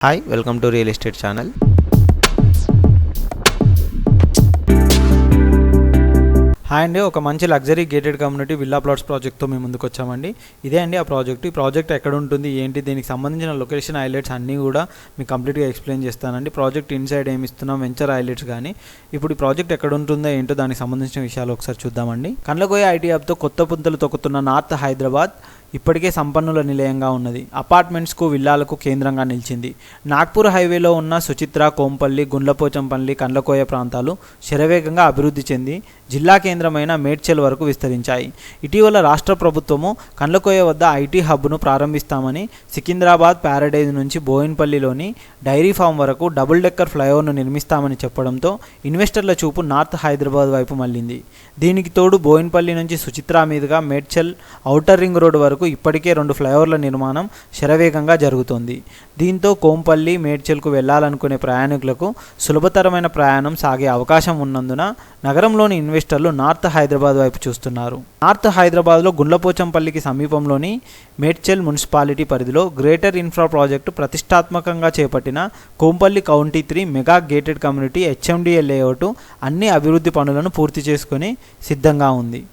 Hi welcome to real estate channel hi అండి ఒక మంచి luxury gated community villa plots ప్రాజెక్ట్తో మేము ముందుకు వచ్చామండి. ఇదే అండి ఆ ప్రాజెక్ట్ ఈ ప్రాజెక్ట్ ఎక్కడ ఉంటుంది ఏంటి దీనికి సంబంధించిన లొకేషన్ హైలైట్స్ అన్నీ కూడా మీకు కంప్లీట్గా ఎక్స్ప్లెయిన్ చేస్తానండి. ప్రాజెక్ట్ ఇన్సైడ్ ఏమి ఇస్తున్నాం వెంచర్ హైలైట్స్ కానీ ఇప్పుడు ఈ ప్రాజెక్ట్ ఎక్కడ ఉంటుందో ఏంటో దానికి సంబంధించిన విషయాలు ఒకసారి చూద్దామండి. కండ్లగోయ ఐటీ యాప్తో కొత్త పుంతలు తొక్కుతున్న నార్త్ హైదరాబాద్ ఇప్పటికే సంపన్నుల నిలయంగా ఉన్నది. అపార్ట్మెంట్స్కు విల్లాలకు కేంద్రంగా నిలిచింది. నాగ్పూర్ హైవేలో ఉన్న సుచిత్ర కోంపల్లి గుండ్లపోచంపల్లి కండ్లకోయ ప్రాంతాలు శరవేగంగా అభివృద్ధి చెంది జిల్లా కేంద్రమైన మేడ్చల్ వరకు విస్తరించాయి. ఇటీవల రాష్ట్ర ప్రభుత్వము కండ్లకోయ వద్ద ఐటీ హబ్ను ప్రారంభిస్తామని సికింద్రాబాద్ ప్యారడైజ్ నుంచి బోయిన్పల్లిలోని డైరీ ఫామ్ వరకు డబుల్ డెక్కర్ ఫ్లైఓవర్ను నిర్మిస్తామని చెప్పడంతో ఇన్వెస్టర్ల చూపు నార్త్ హైదరాబాద్ వైపు మళ్ళింది. దీనికి తోడు బోయిన్పల్లి నుంచి సుచిత్ర మీదుగా మేడ్చల్ ఔటర్ రింగ్ రోడ్డు వరకు ఇప్పటికే రెండు ఫ్లైఓవర్ల నిర్మాణం శరవేగంగా జరుగుతోంది. దీంతో కోంపల్లి మేడ్చల్కు వెళ్ళాలనుకునే ప్రయాణికులకు సులభతరమైన ప్రయాణం సాగే అవకాశం ఉన్నందున నగరంలోని ఇన్వెస్టర్లు నార్త్ హైదరాబాద్ వైపు చూస్తున్నారు. నార్త్ హైదరాబాద్లో గుండ్లపోచంపల్లికి సమీపంలోని మేడ్చల్ మున్సిపాలిటీ పరిధిలో గ్రేటర్ ఇన్ఫ్రా ప్రాజెక్టు ప్రతిష్టాత్మకంగా చేపట్టిన Kompally County three mega gated community HMDA layout అన్ని అభివృద్ధి పనులను పూర్తి చేసుకుని సిద్ధంగా ఉంది.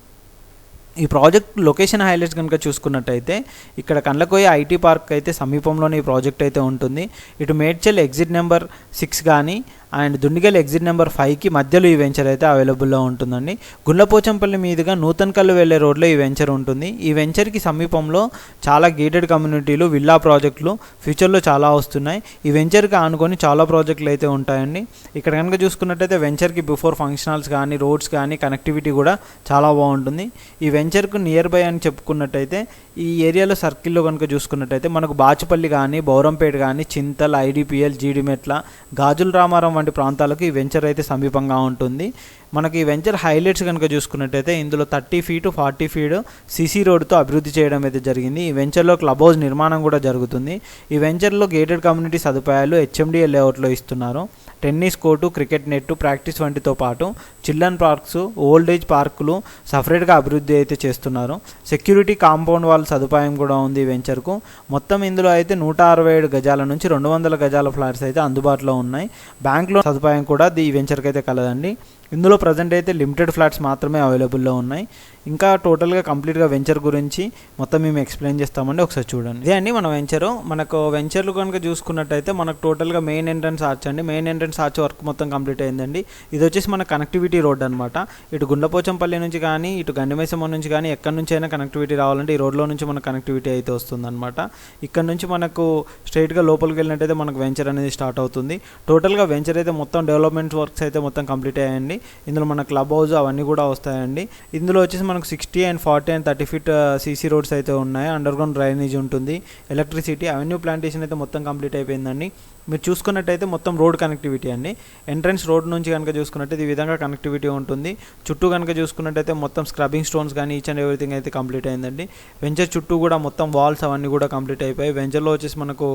ఈ ప్రాజెక్ట్ లొకేషన్ హైలైట్స్ కనుక చూసుకున్నట్టయితే ఇక్కడ కండ్లకోయ ఐటీ పార్క్ అయితే సమీపంలోనే ఈ ప్రాజెక్ట్ అయితే ఉంటుంది. ఇటు మేడ్చల్ ఎగ్జిట్ నెంబర్ సిక్స్ కానీ అండ్ దుండిగల్ ఎగ్జిట్ నెంబర్ ఫైవ్కి మధ్యలో ఈ వెంచర్ అయితే అవైలబుల్లో ఉంటుందండి. గుండ్లపోచంపల్లి మీదుగా నూతన్కల్లు వెళ్ళే రోడ్లో ఈ వెంచర్ ఉంటుంది. ఈ వెంచర్కి సమీపంలో చాలా గేటెడ్ కమ్యూనిటీలు విల్లా ప్రాజెక్టులు ఫ్యూచర్లో చాలా వస్తున్నాయి. ఈ వెంచర్కి ఆనుకొని చాలా ప్రాజెక్టులు అయితే ఉంటాయండి. ఇక్కడ కనుక చూసుకున్నట్టయితే వెంచర్కి బిఫోర్ ఫంక్షన్ హాల్స్ కానీ రోడ్స్ కానీ కనెక్టివిటీ కూడా చాలా బాగుంటుంది. ఈ వెంచర్కు నియర్ బై అని చెప్పుకున్నట్టయితే ఈ ఏరియాలో సర్కిల్లో కనుక చూసుకున్నట్టయితే మనకు బాచుపల్లి కానీ బౌరంపేట కానీ చింతల్ ఐడిపిఎల్ జీడిమెట్ల గాజుల రామారం వంటి ప్రాంతాలకు ఈ వెంచర్ అయితే సమీపంగా ఉంటుంది. మనకి ఈ వెంచర్ హైలైట్స్ కనుక చూసుకున్నట్టయితే ఇందులో thirty feet forty feet CC రోడ్తో అభివృద్ధి చేయడం అయితే జరిగింది. ఈ వెంచర్లో క్లబ్ హౌస్ నిర్మాణం కూడా జరుగుతుంది. ఈ వెంచర్లో గేటెడ్ కమ్యూనిటీ సదుపాయాలు హెచ్ఎండిఏ లేఅవుట్లో ఇస్తున్నారు. Tennis court cricket net practice వంటితో పాటు చిల్డ్రన్ పార్క్స్ ఓల్డ్ ఏజ్ పార్కులు సపరేట్గా అభివృద్ధి అయితే చేస్తున్నారు. సెక్యూరిటీ కాంపౌండ్ వాళ్ళ సదుపాయం కూడా ఉంది ఈ వెంచర్కు. మొత్తం ఇందులో అయితే నూట అరవై ఏడు గజాల నుంచి రెండు వందల గజాల ఫ్లాట్స్ అయితే అందుబాటులో ఉన్నాయి. బ్యాంక్ లోన్ సదుపాయం కూడా ఈ వెంచర్కి అయితే కలదండి. ఇందులో ప్రజెంట్ అయితే లిమిటెడ్ ఫ్లాట్స్ మాత్రమే అవైలబుల్లో ఉన్నాయి. ఇంకా టోటల్గా కంప్లీట్గా వెంచర్ గురించి మొత్తం మేము ఎక్స్ప్లెయిన్ చేస్తామండి. ఒకసారి చూడండి. ఇదే అండి మన వెంచరు. మనకు వెంచర్లు కనుక చూసుకున్నట్టయితే మనకు టోటల్గా మెయిన్ ఎంట్రన్స్ ఆర్చ్ అండి. మెయిన్ ఎంట్రన్స్ సాచ్ వర్క్ మొత్తం కంప్లీట్ అయిందండి. ఇది వచ్చేసి మన కనెక్టివిటీ రోడ్ అనమాట ఇటు గుండపోచంపల్లి నుంచి కానీ ఇటు గండిమైసమ్మ నుంచి కానీ ఎక్కడి నుంచి అయినా కనెక్టివిటీ రావాలంటే ఈ రోడ్లో నుంచి మన కనెక్టివిటీ అయితే వస్తుందన్నమాట. ఇక్కడ నుంచి మనకు స్ట్రైట్గా లోపలికి వెళ్ళినట్టయితే మనకు వెంచర్ అనేది స్టార్ట్ అవుతుంది. టోటల్గా వెంచర్ అయితే మొత్తం డెవలప్మెంట్ వర్క్స్ అయితే మొత్తం కంప్లీట్ అయ్యాయండి. ఇందులో మన క్లబ్ హౌస్ అవన్నీ కూడా వస్తాయండి. ఇందులో వచ్చేసి మనకు sixty and forty and thirty feet CC roads అయితే ఉన్నాయి. అండర్ గ్రౌండ్ డ్రైనేజ్ ఉంటుంది. ఎలక్ట్రిసిటీ అవెన్యూ ప్లాంటేషన్ అయితే మొత్తం కంప్లీట్ అయిపోయిందండి. మీరు చూసుకున్నట్టయితే మొత్తం రోడ్ కనెక్టివిటీ అండి. ఎంట్రన్స్ రోడ్ నుంచి కనుక చూసుకున్నట్టయితే ఈ విధంగా కనెక్టివిటీ ఉంటుంది. చుట్టూ కనుక చూసుకున్నట్టయితే మొత్తం స్క్రబ్బింగ్ స్టోన్స్ కానీ ఈచ్ అండ్ ఎవ్రీథింగ్ అయితే కంప్లీట్ అయిందండి. వెంచర్ చుట్టూ కూడా మొత్తం వాల్స్ అవన్నీ కూడా కంప్లీట్ అయిపోయాయి. వెంచర్లో వచ్చేసి మనకు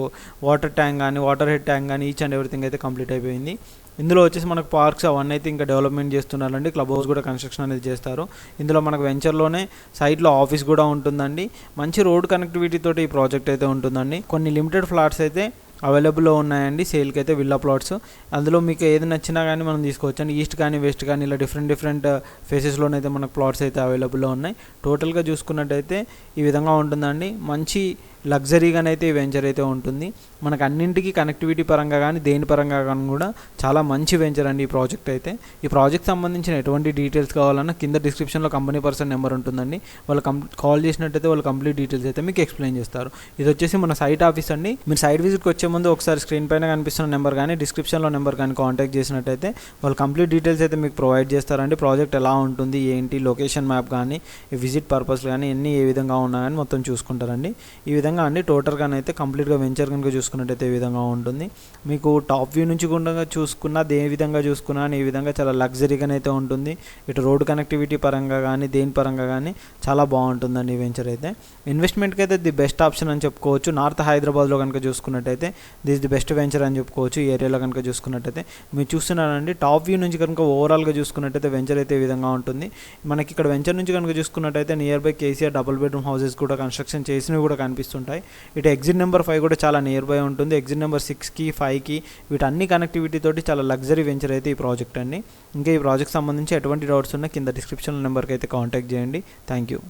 వాటర్ ట్యాంక్ కానీ వాటర్ హెడ్ ట్యాంక్ కానీ ఈచ్ అండ్ ఎవ్రీథింగ్ అయితే కంప్లీట్ అయిపోయింది. ఇందులో వచ్చేసి మనకు పార్క్స్ అవన్నీ అయితే ఇంకా డెవలప్మెంట్ చేస్తున్నారండి. క్లబ్ హౌస్ కూడా కన్స్ట్రక్షన్ అనేది చేస్తారు. ఇందులో మనకు వెంచర్లోనే సైట్లో ఆఫీస్ కూడా ఉంటుందండి. మంచి రోడ్ కనెక్టివిటీ తోటి ఈ ప్రాజెక్ట్ అయితే ఉంటుందండి. కొన్ని లిమిటెడ్ ఫ్లాట్స్ అయితే అవైలబుల్లో ఉన్నాయండి. సేల్కి అయితే విల్లా ప్లాట్స్ అందులో మీకు ఏది నచ్చినా కానీ మనం తీసుకోవచ్చండి. ఈస్ట్ కానీ వెస్ట్ కానీ ఇలా డిఫరెంట్ డిఫరెంట్ ఫేసెస్లోనైతే మనకు ప్లాట్స్ అయితే అవైలబుల్లో ఉన్నాయి. టోటల్గా చూసుకున్నట్టయితే ఈ విధంగా ఉంటుందండి. మంచి లగ్జరీగానైతే ఈ వెంచర్ అయితే ఉంటుంది. మనకు అన్నింటికీ కనెక్టివిటీ పరంగా కానీ దేని పరంగా కానీ కూడా చాలా మంచి వెంచర్ అండి ఈ ప్రాజెక్ట్ అయితే. ఈ ప్రాజెక్ట్ సంబంధించిన ఎటువంటి డీటెయిల్స్ కావాలన్నా కింద డిస్క్రిప్షన్లో కంపెనీ పర్సన్ నెంబర్ ఉంటుందండి. వాళ్ళు కం కాల్ చేసినట్టయితే వాళ్ళు కంప్లీట్ డీటెయిల్స్ అయితే మీకు ఎక్స్ప్లెయిన్ చేస్తారు. ఇది వచ్చేసి మన సైట్ ఆఫీస్ అండి. మీరు సైట్ విజిట్కి వచ్చే ముందు ఒకసారి స్క్రీన్ పైన కనిపిస్తున్న నెంబర్ కానీ డిస్క్రిప్షన్లో నెంబర్ కానీ కాంటాక్ట్ చేసినట్టయితే వాళ్ళు కంప్లీట్ డీటెయిల్స్ అయితే మీకు ప్రొవైడ్ చేస్తారండి. ప్రాజెక్ట్ ఎలా ఉంటుంది ఏంటి లొకేషన్ మ్యాప్ కానీ విజిట్ పర్పస్ కానీ ఎన్ని ఏ విధంగా ఉన్నాయని మొత్తం చూసుకుంటారండి. ఈ విధంగా అండి? టోటల్గా అయితే కంప్లీట్గా వెంచర్ కనుక చూసుకున్నట్టయితే ఈ విధంగా ఉంటుంది. మీకు టాప్ వ్యూ నుంచి కూడా చూసుకున్నా దే విధంగా చూసుకున్నా ఈ విధంగా చాలా లగ్జరీగానే అయితే ఉంటుంది. ఇటు రోడ్ కనెక్టివిటీ పరంగా కానీ దేని పరంగా కానీ చాలా బాగుంటుందండి ఈ వెంచర్ అయితే. ఇన్వెస్ట్మెంట్కి అయితే ది బెస్ట్ ఆప్షన్ అని చెప్పుకోవచ్చు. నార్త్ హైదరాబాద్లో కనుక చూసుకున్నట్టయితే దిస్ ది బెస్ట్ వెంచర్ అని చెప్పుకోవచ్చు. ఈ ఏరియాలో కనుక చూసుకున్నట్టయితే మీరు చూస్తున్నారండి. టాప్ వ్యూ నుంచి కనుక ఓవరాల్గా చూసుకున్నట్టయితే వెంచర్ అయితే ఈ విధంగా ఉంటుంది. మనకి ఇక్కడ వెంచర్ నుంచి కనుక చూసుకున్నట్టయితే nearby KCR double bedroom houses కూడా కన్స్ట్రక్షన్ చేసినవి కూడా కనిపిస్తుంది ఉంటాయి. ఇటు ఎగ్జిట్ నెంబర్ ఫైవ్ కూడా చాలా నియర్ బై ఉంటుంది ఎగ్జిట్ నెంబర్ సిక్స్కి ఫైవ్కి వీటన్ని కనెక్టివిటీ తోటి చాలా లగ్జరీ వెంచర్ అయితే ఈ ప్రాజెక్ట్ అండి. ఇంకా ఈ ప్రాజెక్ట్ సంబంధించి ఎటువంటి డౌట్స్ ఉన్నా కింద డిస్క్రిప్షన్ నెంబర్కి అయితే కాంటాక్ట్ చేయండి. Thank you